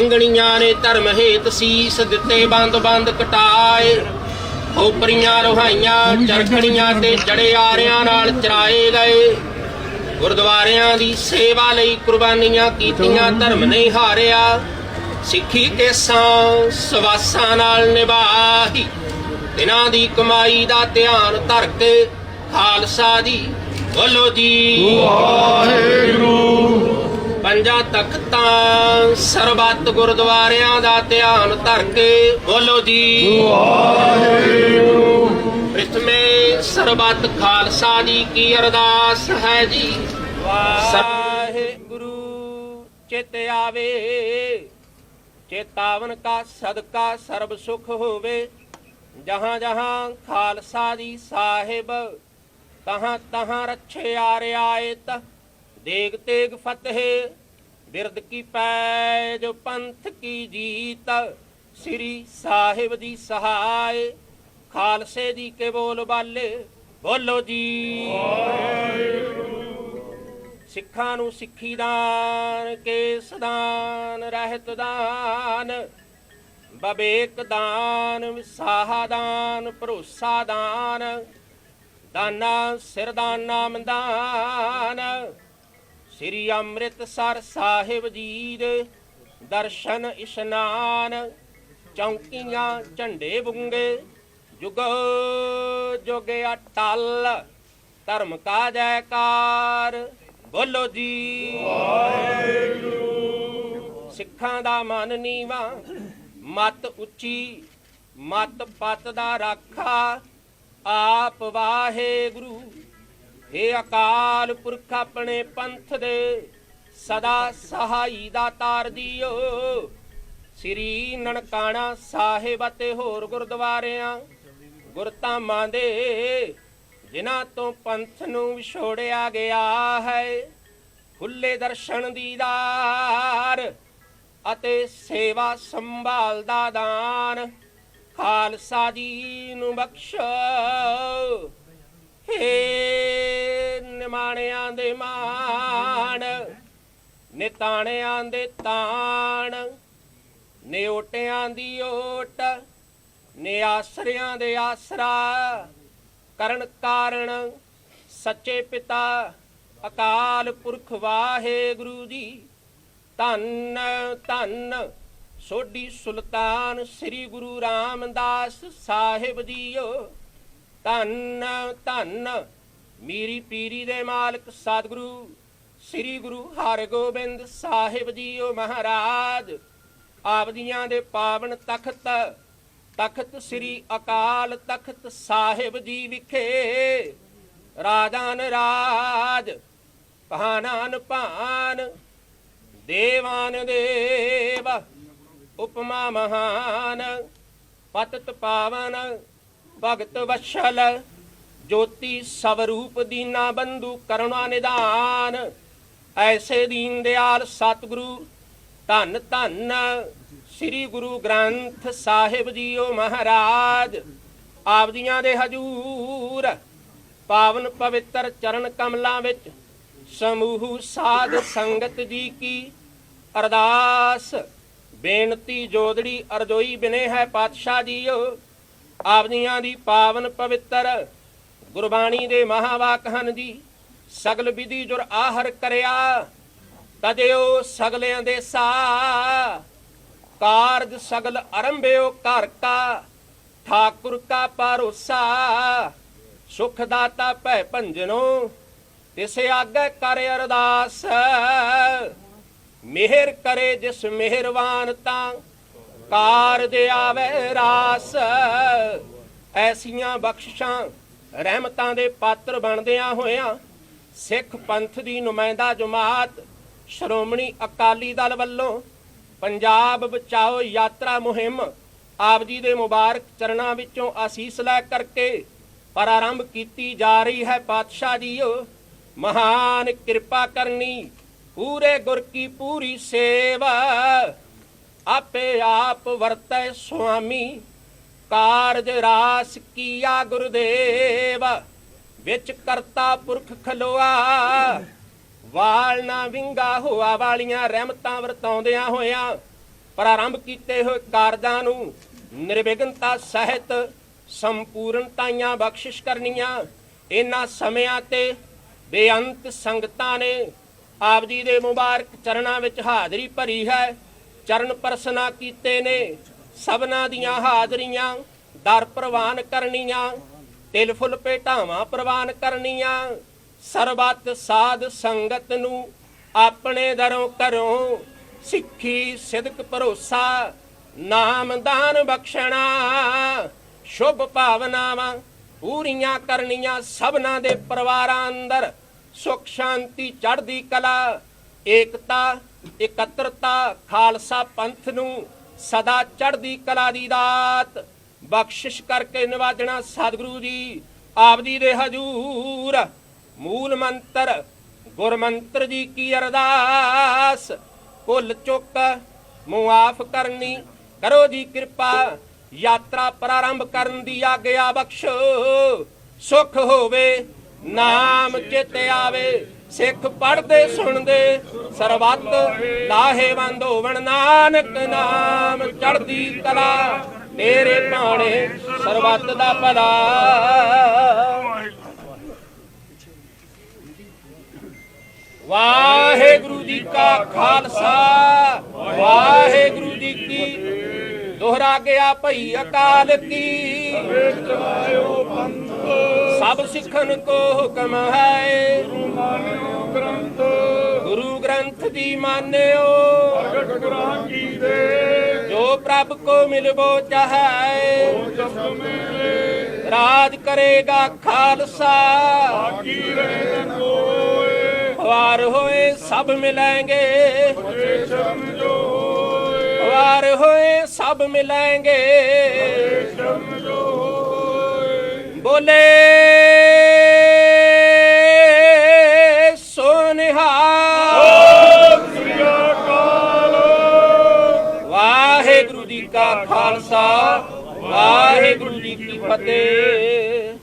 ਸਿੰਘਣੀਆਂ ਨੇ ਧਰਮ ਹੇਤ ਸੀਸ ਦਿੱਤੇ ਬੰਦ ਬੰਦ ਕਟਾਏ। ਖੋਪਰੀਆਂ ਰੋਹਾਈਆਂ ਚਰਖੜੀਆਂ ਤੇ ਜੜੇ ਆਰਿਆਂ ਨਾਲ ਚਰਾਏ ਗਏ। ਗੁਰਦੁਆਰਿਆਂ ਦੀ ਸੇਵਾ ਲਈ ਕੁਰਬਾਨੀਆਂ ਕੀਤੀਆਂ ਧਰਮ ਨਹੀਂ ਹਾਰਿਆ। ਸਿੱਖੀ ਕੇਸਾਂ ਸਵਾਸਾਂ ਨਾਲ ਨਿਭਾਹੀ। ਇਹਨਾਂ ਦੀ ਕਮਾਈ ਦਾ ਧਿਆਨ ਧਰ ਕੇ ਖਾਲਸਾ ਦੀ ਬੋਲੋ ਜੀ। ਪੰਜਾਂ ਤਖਤਾਂ ਸਰਬੱਤ ਗੁਰਦੁਆਰਿਆਂ ਦਾ ਧਿਆਨ ਧਰ ਕੇ ਬੋਲੋ ਜੀ। ਪ੍ਰਥਮੇ ਸਰਬੱਤ ਖਾਲਸਾ ਜੀ ਕੀ ਅਰਦਾਸ ਹੈ ਜੀ। ਵਾਹਿਗੁਰੂ। ਚਿਤ ਆਵੇ ਚੇਤਾਵਨ ਕਾ ਸਦਕਾ ਸਰਬ ਸੁਖ ਹੋਵੇ। ਜਹਾਂ ਜਹਾਂ ਖਾਲਸਾ ਦੀ ਸਾਹਿਬ ਤਹਾਂ ਤਹਾਂ ਰੱਛੇ ਆ ਰਿਆਇਤ। ਦੇਗ ਤੇਗ ਫਤਿਹ, ਬਿਰਦ ਕੀ ਪੈਜ ਪੰਥ ਕੀ ਜੀਤ, ਸ੍ਰੀ ਸਾਹਿਬ ਦੀ ਸਹਾਇ, ਖਾਲਸੇ ਦੀ ਕੇ ਬੋਲ, ਬਾਲੇ ਬੋਲੋ ਜੀ। ਸਿੱਖਾਂ ਨੂੰ ਸਿੱਖੀ ਦਾਨ, ਕੇਸ ਦਾਨ, ਰਹਿਤ ਦਾਨ ਬਬੇਕ ਦਾਨ, ਵਿਸਾਹਾ ਦਾਨ, ਭਰੋਸਾ ਦਾਨ, ਦਾਨਾ ਸਿਰਦਾਨਾ ਮੰਦਾਨ ਸ੍ਰੀ ਅੰਮ੍ਰਿਤਸਰ ਸਾਹਿਬ ਜੀ ਦੇ ਦਰਸ਼ਨ ਇਸ਼ਨਾਨ, ਚੌਂਕੀਆਂ ਝੰਡੇ ਬੁੰਗੇ, ਜੁਗ ਜੁਗ ਅਟਲ, ਧਰਮ ਕਾ ਜੈਕਾਰ, ਬੋਲੋ ਜੀ। ਸਿੱਖਾਂ ਦਾ ਮਨ ਨੀਵਾ, ਮਤ ਉੱਚੀ, ਮਤ ਪਤ ਦਾ ਰਾਖਾ, ਆਪ ਵਾਹਿਗੁਰੂ ਏ ਅਕਾਲ ਪੁਰਖ ਆਪਣੇ ਪੰਥ ਦੇ, ਸਦਾ ਸਹਾਈ ਦਾ ਤਾਰ ਦਿਓ। ਸ੍ਰੀ ਨਨਕਾਣਾ ਸਾਹਿਬ ਅਤੇ ਹੋਰ ਗੁਰਦੁਆਰਿਆਂ ਗੁਰਧਾਮਾਂ ਦੇ, ਜਿਨ੍ਹਾਂ ਤੋਂ ਪੰਥ ਨੂੰ ਵਿਛੋੜਿਆ ਗਿਆ ਹੈ। ਖੁੱਲੇ ਦਰਸ਼ਨ ਦੀਦਾਰ ਅਤੇ ਸੇਵਾ ਸੰਭਾਲ ਦਾ ਦਾਨ, ਖਾਲਸਾ ਜੀ ਨੂੰ ਬਖਸ਼ੋ। ਹੇ ਨਿਮਾਣਿਆਂ ਦੇ ਮਾਣ ਨਿਤਾਣਿਆਂ ਦੇ ਤਾਣ ਨਿਓਟਿਆਂ ਦੀ ਓਟ ਨਿਆਸਰਿਆਂ ਦੇ ਆਸਰਾ। ਕਰਨ ਕਾਰਨ ਸੱਚੇ ਪਿਤਾ ਅਕਾਲ ਪੁਰਖ ਵਾਹਿਗੁਰੂ ਜੀ, ਧੰਨ ਧੰਨ ਸੋਢੀ ਸੁਲਤਾਨ ਸ੍ਰੀ ਗੁਰੂ ਰਾਮਦਾਸ ਸਾਹਿਬ ਜੀਓ। ਧੰਨ ਧੰਨ ਮੀਰੀ ਪੀਰੀ ਦੇ ਮਾਲਕ ਸਤਿਗੁਰੂ, ਸ੍ਰੀ ਗੁਰੂ ਹਰਗੋਬਿੰਦ ਸਾਹਿਬ ਜੀ ਓ ਮਹਾਰਾਜ, ਆਪਦੀਆਂ ਦੇ ਪਾਵਨ ਤਖਤ ਤਖਤ ਸ੍ਰੀ ਅਕਾਲ ਤਖਤ ਸਾਹਿਬ ਜੀ ਵਿਖੇ ਰਾਜਾਨ ਰਾਜ ਭਾਨਾਨ ਭਾਨ ਦੇਵਾਨ ਦੇਵ, ਉਪਮਾ ਮਹਾਨ, ਪਤਤ ਪਾਵਨ, ਭਗਤ ਵਸ਼ਲ ਜੋਤੀ ਸਵਰੂਪ ਦੀਨਾ ਬੰਧੂ ਕਰੁਣਾ ਨਿਦਾਨ। ਐਸੇ ਦੀਨ ਦਿਆਲ ਸਤਿਗੁਰੂ, ਧੰਨ ਧੰਨ ਸ੍ਰੀ ਗੁਰੂ ਗ੍ਰੰਥ ਸਾਹਿਬ ਜੀਓ ਮਹਾਰਾਜ। ਆਪਦੀਆਂ ਦੇ ਹਜੂਰ, ਪਾਵਨ ਪਵਿੱਤਰ ਚਰਨ ਕਮਲਾਂ ਵਿੱਚ ਸਮੂਹ ਸਾਧ ਸੰਗਤ ਜੀ ਕੀ ਅਰਦਾਸ। ਬੇਨਤੀ ਜੋਦੜੀ ਅਰਜ਼ੋਈ ਬਿਨੇ ਹੈ ਪਾਤਸ਼ਾਹ ਜੀਓ। ਆਪਦੀਆਂ ਦੀ ਪਾਵਨ ਪਵਿੱਤਰ ਗੁਰਬਾਣੀ ਦੇ ਮਹਾਵਾਕ ਹਨ ਜੀ। ਸਗਲ ਵਿਧੀ ਜੁਰ ਆਹਰ ਕਰਿਆ ਤਦਿਓ ਸਗਲਿਆਂ ਦੇ ਸਾ। ਕਾਰਜ ਸਗਲ ਅਰੰਭਿਓ ਘਰ ਕਾ, ਠਾਕੁਰ ਕਾ ਭਰੋਸਾ। ਸੁਖ ਦਾਤਾ ਭੈ ਭੰਜਨੋ, ਤਿਸ ਆਗੇ ਕਰ ਅਰਦਾਸ। ਮਿਹਰ ਕਰੇ ਜਿਸ ਮਿਹਰਵਾਨ ਤਾਂ, ਕਾਰਜ ਆਵੇ ਰਾਸ। ਐਸੀਆਂ ਬਖਸ਼ਿਸ਼ਾਂ ਰਹਿਮਤਾਂ ਦੇ ਪਾਤਰ ਬਣਦਿਆਂ ਹੋਇਆਂ ਸਿੱਖ ਪੰਥ ਦੀ ਨੁਮਾਇੰਦਾ ਜਮਾਤ ਸ਼੍ਰੋਮਣੀ ਅਕਾਲੀ ਦਲ ਵੱਲੋਂ ਪੰਜਾਬ ਬਚਾਓ ਯਾਤਰਾ ਮੁਹਿੰਮ ਆਪ ਜੀ ਦੇ ਮੁਬਾਰਕ ਚਰਨਾਂ ਵਿੱਚੋਂ ਆਸੀਸ ਲੈ ਕਰਕੇ ਪ੍ਰਾਰੰਭ ਕੀਤੀ ਜਾ ਰਹੀ ਹੈ। ਪਾਤਸ਼ਾਹ ਜੀਓ, ਮਹਾਨ ਕਿਰਪਾ ਕਰਨੀ, ਪੂਰੇ ਗੁਰ ਕੀ ਪੂਰੀ ਸੇਵਾ, ਆਪੇ ਆਪ ਵਰਤੈ ਸੁਆਮੀ। ਕਾਰਜ ਰਾਸ ਕੀਆ ਗੁਰਦੇਵ, ਵਿੱਚ ਕਰਤਾ ਪੁਰਖ ਖਲੋਆ। ਵਾਲ ਨਾ ਵਿੰਗਾ ਹੋਆ, ਵਾਲੀਆਂ ਰਹਿਮਤਾਂ ਵਰਤਾਉਂਦਿਆਂ ਹੋਇਆਂ ਪ੍ਰਾਰੰਭ ਕੀਤੇ ਹੋਏ ਕਾਰਜਾਂ ਨੂੰ ਨਿਰਵਿਘਨਤਾ ਸਹਿਤ ਸੰਪੂਰਨਤਾਈਆਂ ਬਖਸ਼ਿਸ਼ ਕਰਨੀਆਂ। ਇਹਨਾਂ ਸਮਿਆਂ ਤੇ ਬੇਅੰਤ ਸੰਗਤਾਂ ਨੇ ਆਪ ਜੀ ਦੇ ਮੁਬਾਰਕ ਚਰਨਾਂ ਵਿੱਚ ਹਾਜ਼ਰੀ ਭਰੀ ਹੈ। ਚਰਨ ਪਰਸਨਾ ਕੀਤੇ ਨੇ। ਸਭਨਾ ਦੀਆਂ ਹਾਜ਼ਰੀਆਂ, ਦਰ ਪ੍ਰਵਾਨ ਕਰਨੀਆਂ, ਤਿਲ ਫੁੱਲ ਭੇਟਾਵਾਂ ਪ੍ਰਵਾਨ ਕਰਨੀਆਂ, ਸਰਬੱਤ ਸਾਧ ਸੰਗਤ ਨੂੰ ਆਪਣੇ ਦਰੋਂ ਕਰੋ ਸਿੱਖੀ, ਸਿਦਕ, ਭਰੋਸਾ ਨਾਮਦਾਨ ਬਖਸ਼ਣਾ। ਸ਼ੁਭ ਭਾਵਨਾਵਾਂ ਪੂਰੀਆਂ ਕਰਨੀਆਂ ਸਭਨਾ ਦੇ ਪਰਿਵਾਰਾਂ ਅੰਦਰ। ਸੁਖ ਸ਼ਾਂਤੀ ਚੜ੍ਹਦੀ ਕਲਾ, ਏਕਤਾ, ਇਕੱਤਰਤਾ, ਖਾਲਸਾ ਪੰਥ ਨੂੰ ਸਦਾ ਚੜ੍ਹਦੀ ਕਲਾ ਦੀ ਦਾਤ। ਬਖਸ਼ਿਸ਼ ਕਰਕੇ ਨਿਵਾਜਣਾ ਸਤਿਗੁਰੂ ਜੀ, ਆਪ ਜੀ ਦੇ ਹਜੂਰ। ਮੂਲ ਮੰਤਰ ਗੁਰਮੰਤਰ ਜੀ ਕੀ ਅਰਦਾਸ? ਭੁੱਲ ਚੁੱਕ ਮੁਆਫ ਕਰਨੀ, ਕਰੋ ਜੀ ਕਿਰਪਾ। ਯਾਤਰਾ ਪ੍ਰਾਰੰਭ ਕਰਨ ਦੀ ਆਗਿਆ ਬਖਸ਼ੋ। ਸੁਖ ਹੋਵੇ, ਨਾਮ ਚਿਤ ਆਵੇ। ਸਿੱਖ ਪੜਦੇ ਸੁਣਦੇ, ਸਰਬੱਤ ਲਾਹੇਵੰਦ ਹੋਵਣ। ਨਾਨਕ ਨਾਮ ਚੜਦੀ ਕਲਾ, ਤੇਰੇ ਭਾਣੇ ਸਰਬੱਤ ਦਾ ਭਲਾ। ਵਾਹਿਗੁਰੂ ਜੀ ਕਾ ਖਾਲਸਾ, ਵਾਹਿਗੁਰੂ ਜੀ ਕੀ ਦੋਹਰਾ ਗਿਆ ਭਈ ਅਕਾਲ ਕੀ। ਚਲਾਇਓ ਪੰਥ ਸਭ ਸਿੱਖਨ ਕੋ ਹੁਕਮ ਹੈ। ਮਾਨਿਓ ਗ੍ਰੰਥ ਗ੍ਰੰਥ ਦੀ ਮਾਨਿਓ। ਪ੍ਰਗਟ ਗ੍ਰਾਂਗੀ ਦੇ ਜੋ ਪ੍ਰਭ ਕੋ ਮਿਲਵੋ ਚਾਹੈ ਜਸ ਮੇਲੇ ਰਾਜ ਕਰੇਗਾ ਖਾਲਸਾ। ਬਾਕੀ ਰਹਿ ਕੋਏ ਵਾਰ ਹੋਏ ਸਭ ਮਿਲਾਂਗੇ। ਜੇ ਸ਼ਰਮ ਜੋ ਹੋਏ ਵਾਰ ਹੋਏ ਸਭ ਮਿਲਾਂਗੇ। ਸ਼ਰਮ ਜੋ ਹੋਏ ਬੋਲੇ ਵਾਹਿਗੁਰੂ